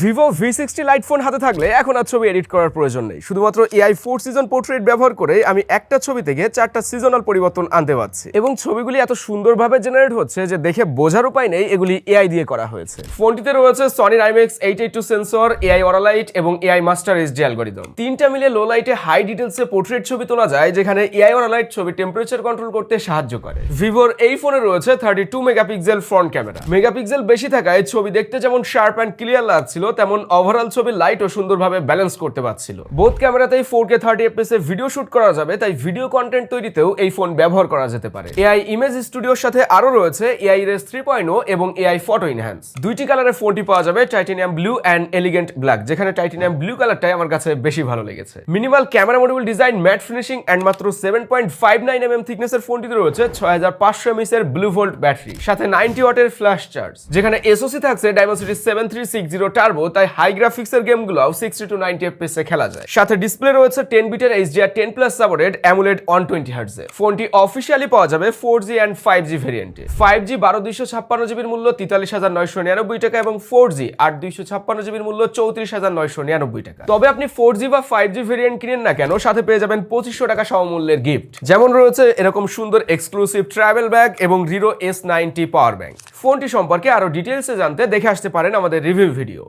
Vivo V sixty light phone হাতে থাকলে এখন আর ছবি এডিট করার প্রয়োজন নেই। শুধুমাত্র এআই ফোর সিজন পোর্ট্রেট ব্যবহার করে আমি একটা ছবি থেকে চারটা সিজনাল পরিবর্তন আনতে পারছি। এবং ছবিগুলি এত সুন্দরভাবে জেনারেট হচ্ছে যে দেখে বোঝার উপায় নেই এগুলি এআই দিয়ে করা হয়েছে। ফোনটিতে রয়েছে Sony IMX eight eight two sensor AI aura light এবং AI master S D algorithm তিনটা মিলে লো লাইটে হাই ডিটেলসে পোর্ট্রেট ছবি তোলা যায় যেখানে এআই অরালাইট ছবি টেম্পারেচার কন্ট্রোল করতে সাহায্য করে। ভিভোর এই ফোনে রয়েছে thirty two megapixel front camera megapixel বেশি থাকায় ছবি দেখতে যেমন শার্প অ্যান্ড ক্লিয়ার লাগছিল তেমন ওভারঅল ছবি লাইট ও সুন্দরভাবে ব্যালেন্স করতে পারছিল। Both ক্যামেরাতেই four K thirty FPS video shoot করা যাবে, তাই ভিডিও কন্টেন্ট তৈরিতেও এই ফোন ব্যবহার করা যেতে পারে। এআই ইমেজ স্টুডিওর সাথে আরও রয়েছে এআই রেস থ্রি পয়েন্ট এবং এআই ফটো ইনহ্যান্স দুইটি কালারের ফোনটি পাওয়া যাবে titanium blue and elegant black যেখানে টাইটেনিয়াম ব্লু কালারটাই আমার কাছে বেশি ভালো লেগেছে। Minimal camera module design matte finishing and মাত্র seven point five nine M M থিকনেসের ফোনটিতে রয়েছে ছয় হাজার পাঁচশো এমএস এর ব্লু ভোল্ট ব্যাটারি সাথে নাইনটি ওয়াটের ফ্ল্যাশ চার্জ যেখানে এসওসি থাকছে Dimensity seven three six zero turbo তাই হাই গ্রাফিক্সের গেমগুলো সিক্সটি টু নাইনটি এফপিএস খেলা যায়। সাথে ডিসপ্লে রয়েছে টেন বিটের HDR ten plus supported AMOLED one twenty হার্টসে ফোনটি অফিসিয়ালি পাওয়া যাবে four G and five G ভেরিয়েন্টে five G বারো দুইশো ছাপ্পান্ন জিবির মূল্য তেতাল্লিশ হাজার নয়শো নিরানব্বই টাকা এবং ফোর জি আট দুইশো ছাপ্পান্ন জিবির মূল্য চৌত্রিশ হাজার নয়শো নিরানব্বই টাকা। তবে আপনি ফোর জি বা ফাইভ জি ভেরিয়েন্ট কিনেন না কেন, সাথে পেয়ে যাবেন পঁচিশশো টাকা সমমূল্যের গিফট যেমন রয়েছে এরকম সুন্দর এক্সক্লুসিভ ট্রাভেল ব্যাগ এবং রিরো এস নাইনটি পাওয়ার ব্যাংক ফোনটি সম্পর্কে আরও ডিটেলসে জানতে দেখে আসতে পারেন আমাদের রিভিউ ভিডিও